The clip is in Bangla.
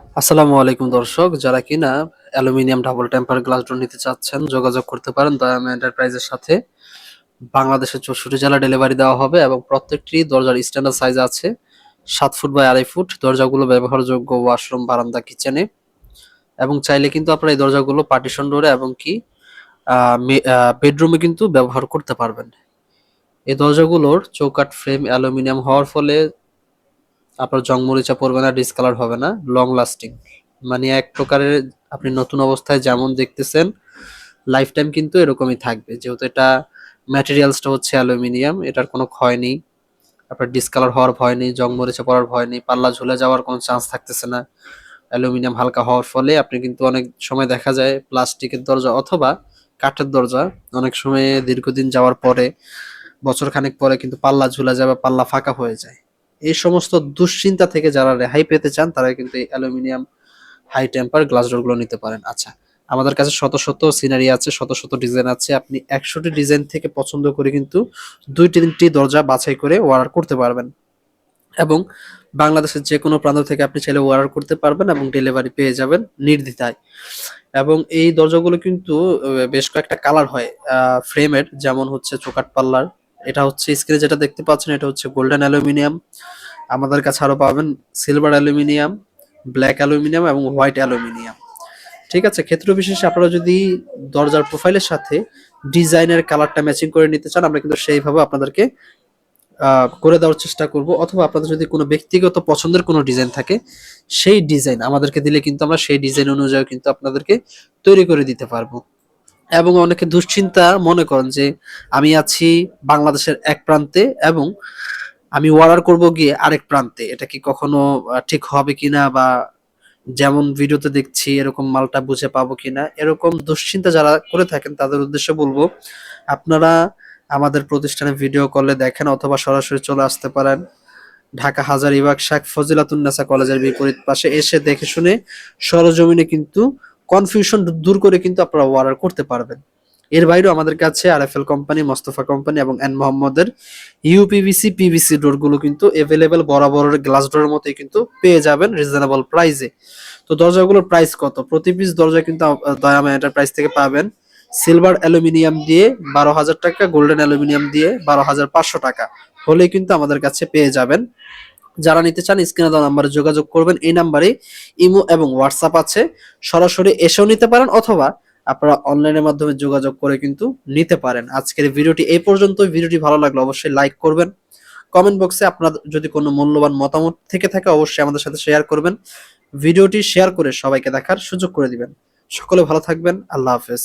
আসসালামু আলাইকুম দর্শক, যারা কিনা aluminium double temper glass door নিতে চাচ্ছেন, যোগাযোগ করতে পারেন দয়াম এন্টারপ্রাইজের সাথে। বাংলাদেশের চৌষট্টি জেলা ডেলিভারি দেওয়া হবে এবং প্রত্যেকটি দরজার স্ট্যান্ডার্ড সাইজ আছে। সাত ফুট বাই আড়াই ফুট, দরজাগুলো ব্যবহারযোগ্য ওয়াশরুম বারান্দা কিচেনে এবং চাইলে কিন্তু আপনারা এই দরজাগুলো পার্টিশন ডোরে এবং কি বেডরুমে কিন্তু ব্যবহার করতে পারবেন। এই দরজাগুলোর চৌকাট ফ্রেম অ্যালুমিনিয়াম হওয়ার ফলে আপনার জং মরিচা পড়বে না ডিসকালার হবে না লং লাস্টিং মানে এক প্রকারের আপনি নতুন অবস্থায় যেমন দেখতেছেন লাইফ টাইম কিন্তু এরকমই থাকবে। যেহেতু এটা ম্যাটেরিয়ালসটা হচ্ছে অ্যালুমিনিয়াম এটার কোনো ক্ষয় নেই। আপনার ডিসকালার হওয়ার ভয় নেই জং মরিচা পড়ার ভয় নেই, পাল্লা ঝুলে যাওয়ার কোনো চান্স থাকতেছে না। অ্যালুমিনিয়াম হালকা হওয়ার ফলে আপনি কিন্তু অনেক সময় দেখা যায় প্লাস্টিকের দরজা অথবা কাঠের দরজা, অনেক সময় দীর্ঘদিন যাওয়ার পরে বছর খানেক পরে কিন্তু পাল্লা ঝুলে যায় বা পাল্লা ফাঁকা হয়ে যায়। এই সমস্ত দুশ্চিন্তা থেকে যারা রেহাই পেতে চান তারা কিন্তু এই অ্যালুমিনিয়াম হাই টেম্পার গ্লাস ডোরগুলো নিতে পারেন। আচ্ছা আমাদের কাছে শত শত সিনারি আছে, শত শত ডিজাইন আছে। আপনি একশোটি ডিজাইন থেকে পছন্দ করে কিন্তু দুই তিনটি দরজা বাছাই করে অর্ডার করতে পারবেন। এবং বাংলাদেশের যে কোনো প্রান্ত থেকে আপনি চাইলে অর্ডার করতে পারবেন এবং ডেলিভারি পেয়ে যাবেন নির্দ্বিধায়। এবং এই দরজাগুলো কিন্তু বেশ কয়েকটা কালার হয় ফ্রেমের যেমন হচ্ছে চোকাট পাল্লার এটা হচ্ছে স্ক্রিনে যেটা দেখতে পাচ্ছেন, এটা হচ্ছে গোল্ডেন অ্যালুমিনিয়াম আমাদের কাছে আরও পাবেন সিলভার অ্যালুমিনিয়াম ব্ল্যাক অ্যালুমিনিয়াম এবং হোয়াইট অ্যালুমিনিয়াম ঠিক আছে, ক্ষেত্র বিশেষে আপনারা যদি দরজার প্রোফাইলের সাথে ডিজাইনের কালারটা ম্যাচিং করে নিতে চান, আমরা কিন্তু সেইভাবে আপনাদেরকে করে দেওয়ার চেষ্টা করব। অথবা আপনাদের যদি কোনো ব্যক্তিগত পছন্দের কোনো ডিজাইন থাকে, সেই ডিজাইন আমাদেরকে দিলে কিন্তু আমরা সেই ডিজাইন অনুযায়ী কিন্তু আপনাদেরকে তৈরি করে দিতে পারব। এবং অনেকে দুশ্চিন্তা মনে করেন যে আমি আছি বাংলাদেশের এক প্রান্তে এবং আমি অর্ডার করব গিয়ে আরেক প্রান্তে। এটা কি কখনো ঠিক হবে কিনা বা যেমন ভিডিওতে দেখছি এরকম মালটা বুঝে পাবো কিনা, এরকম দুশ্চিন্তা যারা করে থাকেন তাদের উদ্দেশ্যে বলব, আপনারা আমাদের প্রতিষ্ঠানে ভিডিও কলে দেখেন অথবা সরাসরি চলে আসতে পারেন। ঢাকা হাজারীবাগ শেখ ফজিলাতুন্নেসা কলেজের বিপরীত পাশে এসে দেখে শুনে সরজমিনে কিন্তু কনফিউশন দূর করে কিন্তু আপনারা অর্ডার করতে পারবেন। এর বাইরেও আমাদের কাছে R F L company Mostafa company এবং এন মোহাম্মদের ইউপিভিসি পিভিসি ডোরগুলো কিন্তু এভেলেবেল বরাবরের গ্লাস ডোরের মতোই কিন্তু পেয়ে যাবেন রিজনেবল প্রাইসে তো দরজাগুলোর প্রাইস কত? প্রতি পিস দরজা কিন্তু দয়ামা এন্টারপ্রাইজ থেকে পাবেন সিলভার অ্যালুমিনিয়াম দিয়ে বারো হাজার টাকা গোল্ডেন অ্যালুমিনিয়াম দিয়ে বারো হাজার পাঁচশো টাকা। হলেই কিন্তু আমাদের কাছে পেয়ে যাবেন। যারা নিতে চান, স্ক্রিনে দেওয়া নাম্বারে যোগাযোগ করবেন। এই নাম্বারে ইমো এবং হোয়াটসঅ্যাপ আছে। সরাসরি এসেও নিতে পারেন অথবা আপনারা অনলাইনের মাধ্যমে যোগাযোগ করে কিন্তু নিতে পারেন। আজকের ভিডিওটি এই পর্যন্ত ভিডিওটি ভালো লাগলে অবশ্যই লাইক করবেন। কমেন্ট বক্সে আপনার যদি কোনো মূল্যবান মতামত থেকে থাকে, অবশ্যই আমাদের সাথে শেয়ার করবেন। ভিডিওটি শেয়ার করে সবাইকে দেখার সুযোগ করে দিবেন। সকলে ভালো থাকবেন। আল্লাহ হাফেজ।